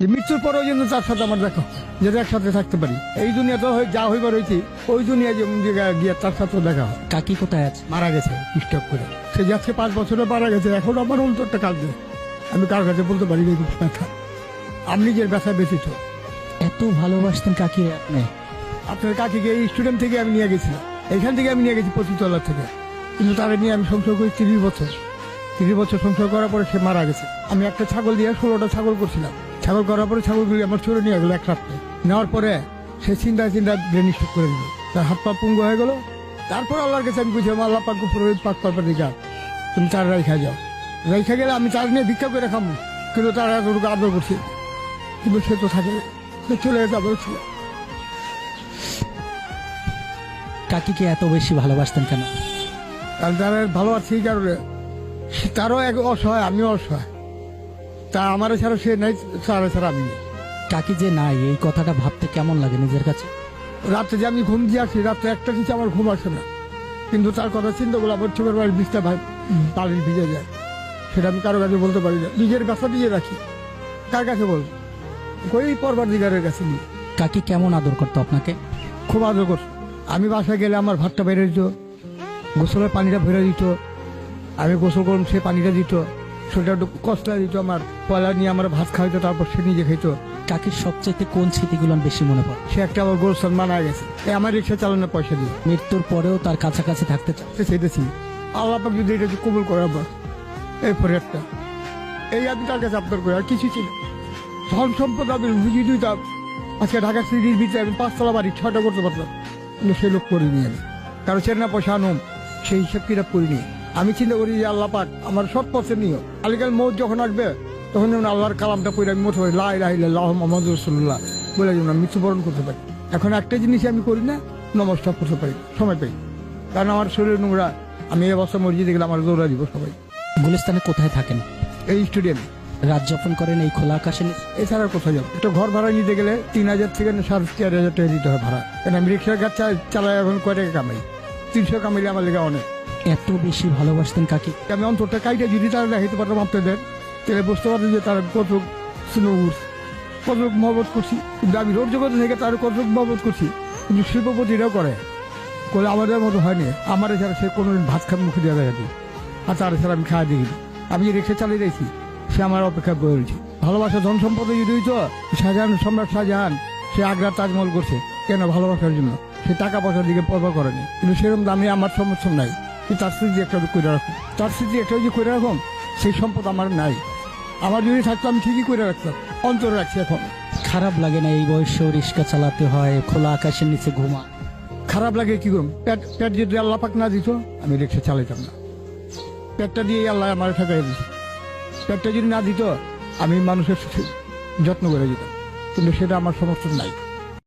যে মৃত্যুর পরেও যেন তার সাথে আমার দেখো যাতে একসাথে থাকতে পারি। এই দুনিয়া তো যা হইবার হয়েছি ওই দুনিয়া যেমন জায়গায় গিয়ে তার সাথেও দেখা হয়। কাকি কোথায় আছে? মারা গেছে স্টক করে। সে যাচ্ছে পাঁচ বছরে মারা গেছে এখন আমার অন্তরটা কাঁদছে আমি কার কাছে বলতে পারি ব্যথা আমি নিজের ব্যথা ব্যথিত এত ভালোবাসতেন কাকি আপনি। আপনার কাকিকে এই স্টুডেন্ট থেকে আমি নিয়ে গেছিলাম এখান থেকে আমি নিয়ে গেছি পঁচিশতলার থেকে। কিন্তু তারা নিয়ে আমি সংসার করি তিরিশ বছর। তিরিশ বছর সংসার করার পরে সে মারা গেছে। আমি একটা ছাগল দিয়ে ষোলোটা ছাগল করছিলাম। ছাগল করার পরে ছাগলগুলি আমার চোরে নিয়ে গেলো এক রাত্রে। নেওয়ার পরে সে চিন্তা চিন্তা ব্রেন স্ট্রোক করে দিল। তার হাত পা পুঙ্গ হয়ে গেল। তারপর আল্লাহর কাছে আমি বুঝলাম আল্লাহ পাক উপরে পাক পাক দিকা তুমি তার রাইখা যাও। রাইখা গেলে আমি তার নিয়ে ভিক্ষা করে খাব কিন্তু তারা এতটুকু আদর করছে কিন্তু সে তো থাকে সে চলে যেতে আবার ছিল কাকিকে এত বেশি ভালোবাসতেন কেন? কারণ তারা ভালো আছে এই কারণে তারও এক অসহায় আমিও অসহায়। তা আমার ছাড়া সে নাই তারা ছাড়া আমি কাকি যে নাই এই কথাটা ভাবতে কেমন লাগে নিজের কাছে? রাত্রে যে আমি ঘুম দিয়ে আসি রাত্রে একটা কিছু আমার ঘুম আসে না। কিন্তু তার কথা চিন্তা করলে আমার চোখের বাড়ির বিষটা ভাই পানির ভিজে যায়। সেটা আমি কারও কাছে বলতে পারি না। নিজের ব্যথা দিয়ে রাখি। কার কাছে বল? ওই পরবার দিগারের কাছে নিয়ে কাকি কেমন আদর করতো আপনাকে? খুব আদর করতো আমি বাসায় গেলে আমার ভাতটা বেড়ে দিত গোসলের পানিটা ভরে দিত আমি গোসল করুন সে পানিটা দিত। সেটা একটু কষ্ট দিত আমার পয়লা নিয়ে আমার ভাত খাইতো তারপর সে নিজে খাইতো কাকির সবচেয়ে কোন স্মৃতিগুলো বেশি মনে পড়ে? সে একটা আবার গোলসান মানা গেছে। এই আমার রিক্সা চালানোর পয়সা দিয়ে। মৃত্যুর পরেও তার কাছাকাছি থাকতে সে সেটাছি আল্লাহ পাক যদি এটা কবুল করে আবার এরপরে একটা। এই আমি তার কাছে আপনার করি আর কিছু ছিল ধন সম্পদ আমি বুঝিয়ে দিতাম। আজকে ঢাকা সিটির ভিতরে আমি পাঁচতলা বাড়ি ছয়টা করতে পারতাম। কিন্তু সে লোক করিনি আমি। কারও চেনা পয়সা আনুম সেই হিসাব কিতাব করিনি। আমি চিন্তা করি যে আল্লাহ পাক আমার সব পথে নিও আলিকাল মৌত যখন আসবে তখন যেমন আল্লাহর কালামটা পড়ে আমি মতো লাই লাহ মোহাম্মদ রসুল্লাহ বলে যেমন আমি মৃত্যুবরণ করতে পারি। এখন একটা জিনিস আমি করি না নমস্কার করতে পারি সময় পাই। কারণ আমার শরীর নোংরা আমি এই অবস্থা মসজিদে গেলে আমার দৌড়া দিব সবাই। গুলিস্তানে কোথায় থাকেন? এই স্টুডেন্ট রাত যাপন করেন এই খোলা আকাশে? এছাড়া কোথাও যাব একটা ঘর ভাড়া নিতে গেলে তিন হাজার থেকে সাড়ে চার হাজার টাকা দিতে হয় ভাড়া। কেন আমি রিক্সার গাছ চালাই এখন কয় টাকা কামাই? তিনশো কামাইলে আমার লেগে অনেক। এত বেশি ভালোবাসতেন কাকি? আমি অন্তরটা কাইটা যদি তারা দেখাইতে পারতাম আপনাদের তাহলে বুঝতে পারতেন যে তারা কত স্নো কত মহবত করছি। কিন্তু আমি রোড জগতে থেকে তার কত মহবত করছি, কিন্তু শিল্পপতিরাও করে। করে আমাদের মতো হয়নি। আমার এছাড়া সে কোনো ভাত খান মুখে দেওয়া যায় আর তার এছাড়া আমি খাওয়া দেখি আমি যে রিক্সা চালিয়ে দিয়েছি সে আমার অপেক্ষা করেছি ভালোবাসা ধন সম্পদে যদি হইতো, শাহজাহান সম্রাট শাহজাহান, সে আগ্রার তাজমহল করছে। কেন ভালোবাসার জন্য? সে টাকা পয়সার দিকে পরবা করেনি। কিন্তু সেরকম দামে আমার সমর্থন নাই। তার স্মৃতি একটা করে রাখুন তার স্মৃতি একটা যে করে রাখুন সেই সম্পদ আমার নাই। আমার যদি থাকতো আমি ঠিকই করে রাখতাম অন্তরে রাখছি এখন। খারাপ লাগে না এই বয়সে রিক্সা চালাতে হয় খোলা আকাশের নিচে ঘুমা খারাপ লাগে কি করুন পেট পেট যদি আল্লাহ পাক না দিত আমি রিক্সা চালাইতাম না। পেটটা দিয়ে আল্লাহ আমার ঠেকাই দিত। পেটটা যদি না দিত আমি মানুষের যত্ন করে দিতাম কিন্তু সেটা আমার সমর্থন নাই।